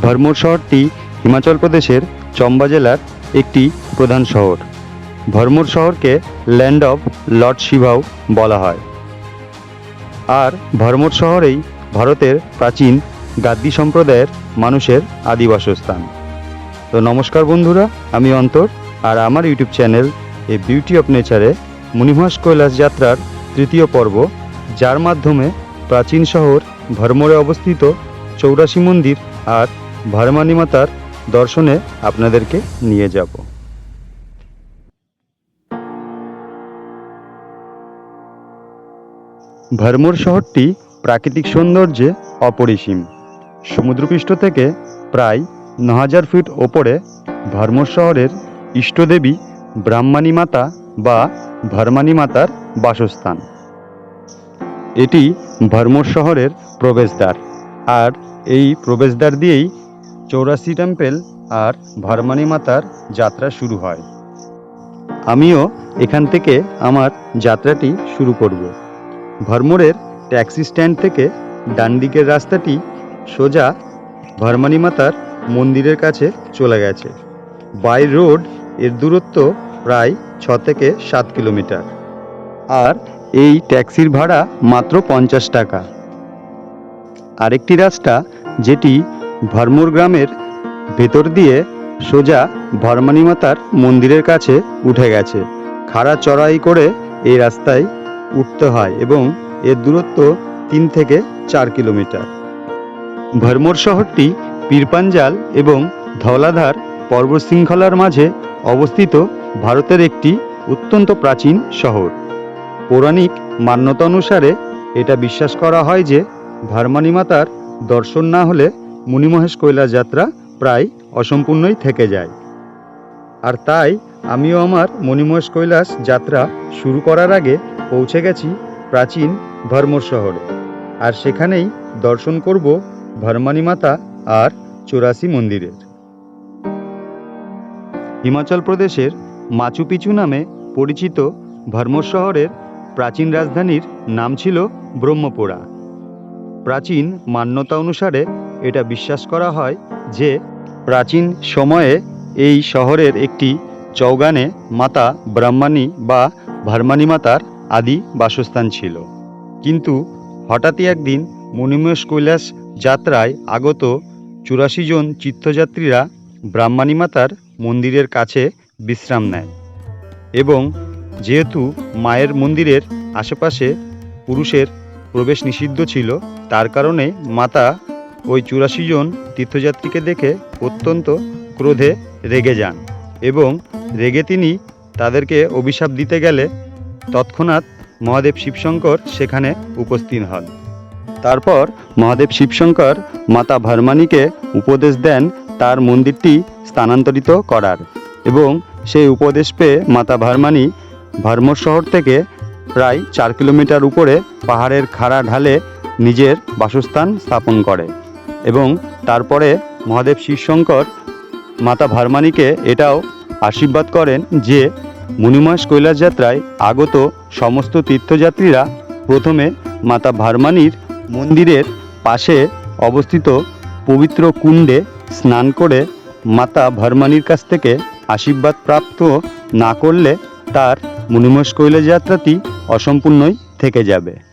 ভরমোর শহরটি হিমাচল প্রদেশের চম্বা জেলার একটি প্রধান শহর। ভরমোর শহরকে ল্যান্ড অফ লর্ড শিভাও বলা হয়। আর ভরমোর শহরেই ভারতের প্রাচীন গাদ্দি সম্প্রদায়ের মানুষের আদি বাসস্থান তো নমস্কার বন্ধুরা, আমি অন্তর, আর আমার ইউটিউব চ্যানেল এ বিউটি অফ নেচারে মুনিমাস কৈলাস যাত্রার তৃতীয় পর্ব, যার মাধ্যমে প্রাচীন শহর ভরমোরে অবস্থিত চৌরাশি মন্দির আর ভারমানি মাতার দর্শনে আপনাদেরকে নিয়ে যাব। ভরমোর শহরটি প্রাকৃতিক সৌন্দর্যে অপরিসীম। সমুদ্রপৃষ্ঠ থেকে প্রায় ন হাজার ফিট ওপরে ভরমোর শহরের ইষ্টদেবী ব্রাহ্মণী মাতা বা ভরমানি মাতার বাসস্থান। এটি ভরমোর শহরের প্রবেশদ্বার, আর এই প্রবেশদ্বার দিয়েই চৌরাশি টেম্পেল আর ভরমানি মাতার যাত্রা শুরু হয়। আমিও এখান থেকে আমার যাত্রাটি শুরু করব। ভরমোরের ট্যাক্সি স্ট্যান্ড থেকে ডান দিকের রাস্তাটি সোজা ভরমানি মাতার মন্দিরের কাছে চলে গেছে। বাই রোডের দূরত্ব প্রায় ছ থেকে সাত কিলোমিটার। আর এই ট্যাক্সির ভাড়া মাত্র পঞ্চাশ টাকা। আরেকটি রাস্তা যেটি ভরমোর গ্রামের ভেতর দিয়ে সোজা ভরমানি মাতার মন্দিরের কাছে উঠে গেছে। খাড়া চড়াই করে এই রাস্তায় উঠতে হয় এবং এর দূরত্ব তিন থেকে চার কিলোমিটার। ভরমোর শহরটি পীরপাঞ্জাল এবং ধওলাধার পর্বত শৃঙ্খলার মাঝে অবস্থিত ভারতের একটি অত্যন্ত প্রাচীন শহর। পৌরাণিক মান্যতা অনুসারে এটা বিশ্বাস করা হয় যে ভারমানি মাতার দর্শন না হলে মুনিমহেশ কৈলাস যাত্রা প্রায় অসম্পূর্ণই থেকে যায়। আর তাই আমিও আমার মণিমহেশ কৈলাস যাত্রা শুরু করার আগে পৌঁছে গেছি প্রাচীন ভরমোর শহরে। আর সেখানেই দর্শন করব ভরমানি মাতা আর চৌরাশি মন্দিরের। হিমাচল প্রদেশের মাচু পিচু নামে পরিচিত ভরমোর শহরের প্রাচীন রাজধানীর নাম ছিল ব্রহ্মপুরা। প্রাচীন মান্যতা অনুসারে এটা বিশ্বাস করা হয় যে প্রাচীন সময়ে এই শহরের একটি চৌগানে মাতা ব্রাহ্মণী বা ভারমানি মাতার আদি বাসস্থান ছিল। কিন্তু হঠাৎই একদিন মণিমেষ কৈলাস যাত্রায় আগত চুরাশি জন তীর্থযাত্রীরা ব্রাহ্মণী মাতার মন্দিরের কাছে বিশ্রাম নেয় এবং যেহেতু মায়ের মন্দিরের আশেপাশে পুরুষের প্রবেশ নিষিদ্ধ ছিল, তার কারণে মাতা ওই চুরাশি জন তীর্থযাত্রীকে দেখে অত্যন্ত ক্রোধে রেগে যান এবং রেগে তিনি তাদেরকে অভিশাপ দিতে গেলে তৎক্ষণাৎ মহাদেব শিবশঙ্কর সেখানে উপস্থিত হন। তারপর মহাদেব শিবশঙ্কর মাতা ভারমানিকে উপদেশ দেন তার মন্দিরটি স্থানান্তরিত করার এবং সেই উপদেশ পেয়ে মাতা ভারমানি ভারমোর শহর থেকে প্রায় চার কিলোমিটার উপরে পাহাড়ের খাড়া ঢালে নিজের বাসস্থান স্থাপন করে। এবং তারপরে মহাদেব শিবশঙ্কর মাতা ভারমানিকে এটাও আশীর্বাদ করেন যে মুনিমাস কৈলাস যাত্রায় আগত সমস্ত তীর্থযাত্রীরা প্রথমে মাতা ভারমানির মন্দিরের পাশে অবস্থিত পবিত্র কুণ্ডে স্নান করে মাতা ভারমানির কাছ থেকে আশীর্বাদ প্রাপ্ত না করলে তার মুনিমাস কৈলাস যাত্রাটি অসম্পূর্ণই থেকে যাবে।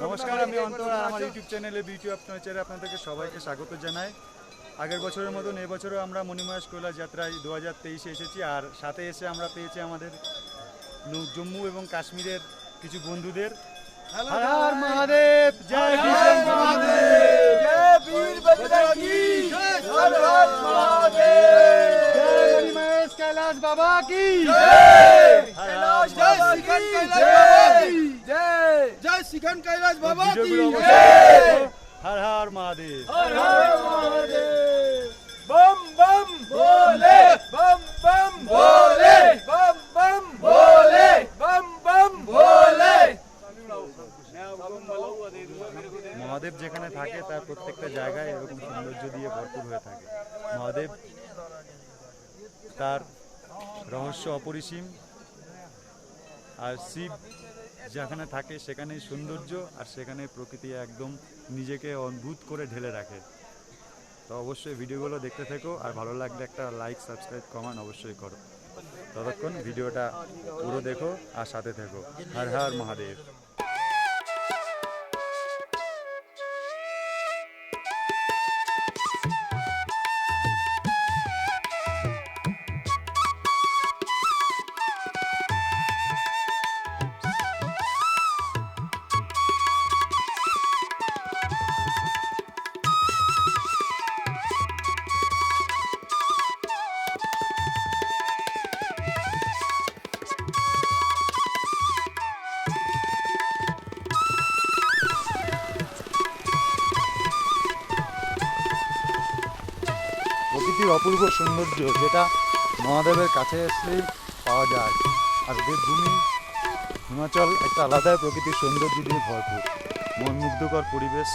নমস্কার আমি অন্তর আমার ইউটিউব চ্যানেলে বিউটি অফ নেচারে আপনাদেরকে সবাইকে স্বাগত জানাই। আগের বছরের মতন এবছরও আমরা মণিমাস কৈলাস যাত্রায় দু হাজার তেইশে এসেছি আর সাথে এসে আমরা পেয়েছি আমাদের জম্মু এবং কাশ্মীরের কিছু বন্ধুদের। হর হর মহাদেব! জয় মণিমাস কৈলাস বাবা কি হর হর জয় শিখন কৈলাস বাবা কি ভিডিওগুলো অবশ্যই দেখো। হর হর মহাদেব বম বম ভোলে বম বম ভোলে বম বম ভোলে বম বম ভোলে মহাদেব যেখানে থাকে তার প্রত্যেকটা জায়গায় এরকম সৌন্দর্য দিয়ে ভরপুর হয়ে থাকে মহাদেব তার রহস্য অপরিসীম আর শিব যেখানে থাকে সেখানেই সৌন্দর্য, আর সেখানে প্রকৃতি একদম নিজেকে অদ্ভুত করে ঢেলে রাখে। তো অবশ্যই ভিডিওগুলো দেখতে থেকো, আর ভালো লাগলে একটা লাইক, সাবস্ক্রাইব, কমেন্ট অবশ্যই করো। ততক্ষণ ভিডিওটা পুরো দেখো, আর সাথে থেকো। হর হর মহাদেব। অপূর্ব সৌন্দর্য যেটা মহাদেবের কাছে আসলেই পাওয়া যায়। আর দেবভূমি, হিমাচল একটা আলাদাই প্রকৃতির সৌন্দর্য দিয়ে ভরপুর। মন মুগ্ধকর পরিবেশ।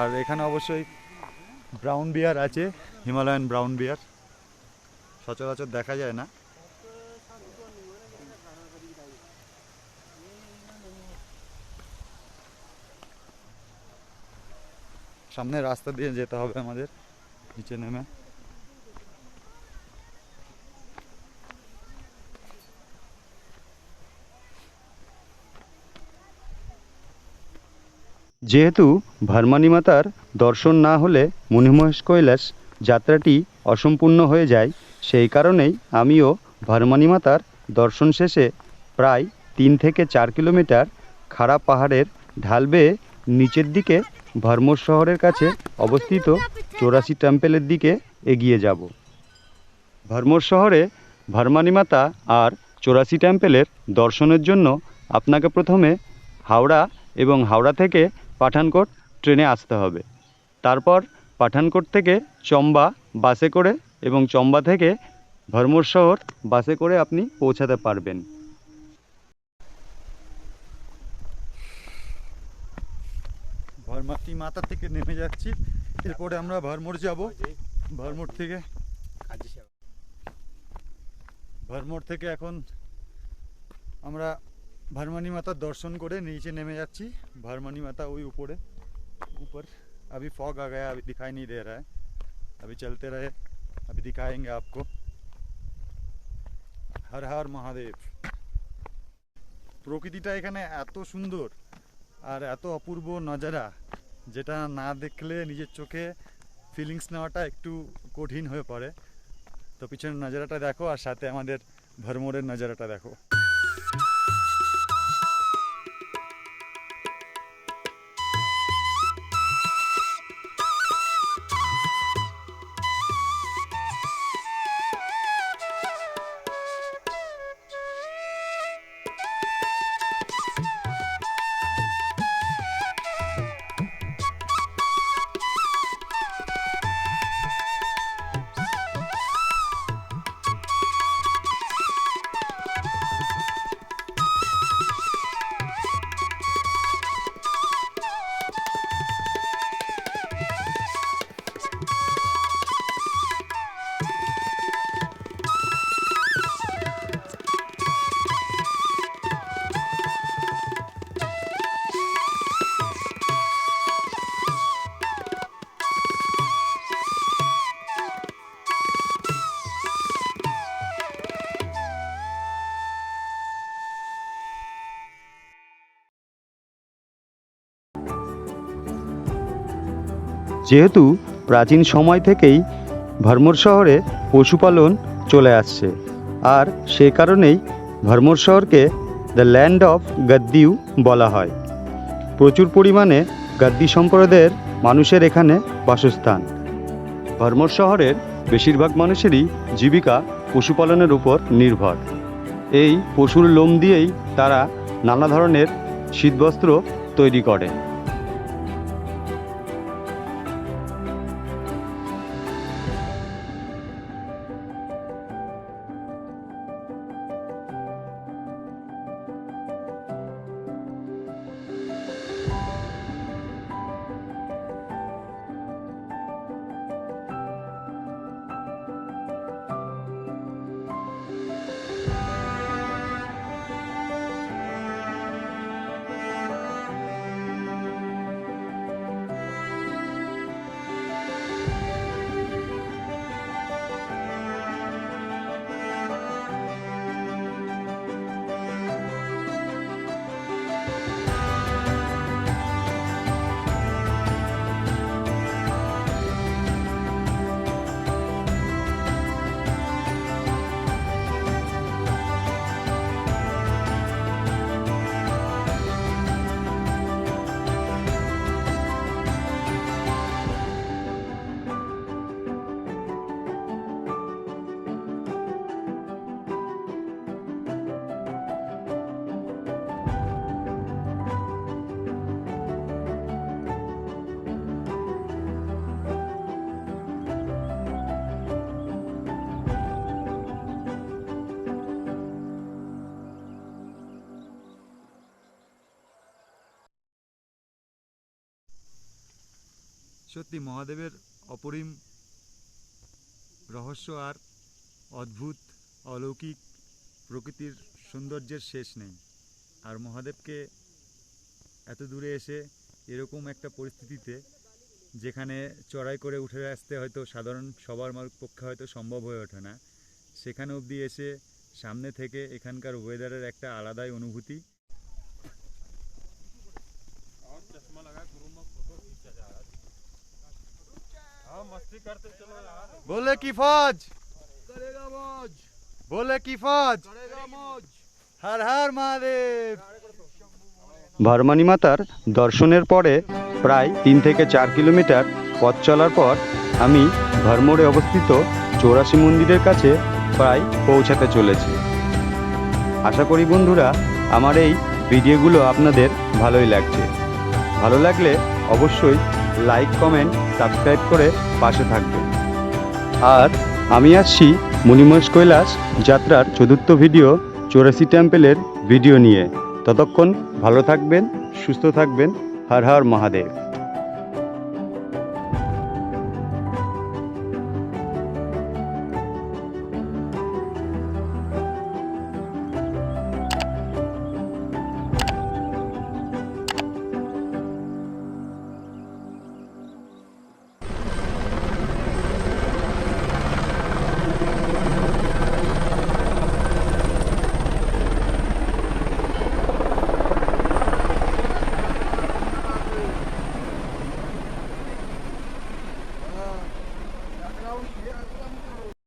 আর এখানে অবশ্যই ব্রাউন বিয়ার আছে, হিমালয়ান ব্রাউন বিয়ার। সচরাচর দেখা যায় না। সামনে রাস্তা দিয়ে যেতে হবে আমাদের। নিচে নেমে যেহেতু ভারমানি মাতার দর্শন না হলে মণিমহেশ কৈলাস যাত্রাটি অসম্পূর্ণ হয়ে যায়, সেই কারণেই আমিও ভারমানি মাতার দর্শন শেষে প্রায় তিন থেকে চার কিলোমিটার খাড়া পাহাড়ের ঢাল বেয়ে নিচের দিকে ভরমোর শহরের কাছে অবস্থিত চৌরাশি টেম্পেলের দিকে এগিয়ে যাব। ভরমোর শহরে ভারমানি মাতা আর চৌরাশি টেম্পেলের দর্শনের জন্য আপনাকে প্রথমে হাওড়া এবং হাওড়া থেকে পাঠানকোট ট্রেনে আসতে হবে। তারপর পাঠানকোট থেকে চম্বা বাসে করে এবং চম্বা থেকে ভরমোর শহর বাসে করে আপনি পৌঁছাতে পারবেন। ভরমাতি মাথা থেকে নেমে যাচ্ছি এরপরে আমরা ভরমোর যাব ভরমোর থেকে ভরমোর থেকে এখন আমরা ভরমানি মাতার দর্শন করে নিচে নেমে যাচ্ছি भरमनी माता वही ऊपर है ऊपर अभी फॉग आ गया अभी दिखाई नहीं दे रहा है अभी चलते रहे अभी दिखाएंगे आपको हर हर মহাদেব প্রকৃতিটা এখানে এত সুন্দর আর এত অপূর্ব নজারা যেটা না দেখলে নিজের চোখে ফিলিংস নেওয়াটা একটু কঠিন হয়ে পড়ে। তো পিছনের নজারাটা দেখো আর সাথে আমাদের ভরমোরের নজারাটা দেখো। যেহেতু প্রাচীন সময় থেকেই ভরমোর শহরে পশুপালন চলে আসছে। আর সে কারণেই ভরমোর শহরকে দ্য ল্যান্ড অফ গাদ্দিউ বলা হয়। প্রচুর পরিমাণে গাদ্দি সম্প্রদায়ের মানুষের এখানে বাসস্থান। ভরমোর শহরের বেশিরভাগ মানুষেরই জীবিকা পশুপালনের উপর নির্ভর। এই পশুর লোম দিয়েই তারা নানা ধরনের শীতবস্ত্র তৈরি করে। সত্যি মহাদেবের অপরিম রহস্য আর অদ্ভুত, অলৌকিক প্রকৃতির সৌন্দর্যের শেষ নেই। আর মহাদেবকে এত দূরে এসে এরকম একটা পরিস্থিতিতে যেখানে চড়াই করে উঠে আসতে হয়তো সাধারণ সবার পক্ষে হয়তো সম্ভব হয়ে ওঠে না, সেখানে অবধি এসে সামনে থেকে এখানকার ওয়েদারের একটা আলাদাই অনুভূতি बोले की फौज करेगा मौज बोले की फौज करेगा मौज हर हर महादेव ভারমানি মাতার দর্শনের পরে প্রায় তিন থেকে চার কিলোমিটার পথ চলার পর আমি ভরমোড়ে অবস্থিত চৌরাশি মন্দিরের কাছে প্রায় পৌঁছাতে চলেছি আশা করি বন্ধুরা আমার এই ভিডিওগুলো আপনাদের ভালোই লাগছে ভালো লাগলে অবশ্যই লাইক, কমেন্ট, সাবস্ক্রাইব করে পাশে থাকবেন। আর আমি আসছি মণিমহেশ কৈলাস যাত্রার চতুর্থ ভিডিও চৌরাশি টেম্পেলের ভিডিও নিয়ে। ততক্ষণ ভালো থাকবেন, সুস্থ থাকবেন। হর হর মহাদেব।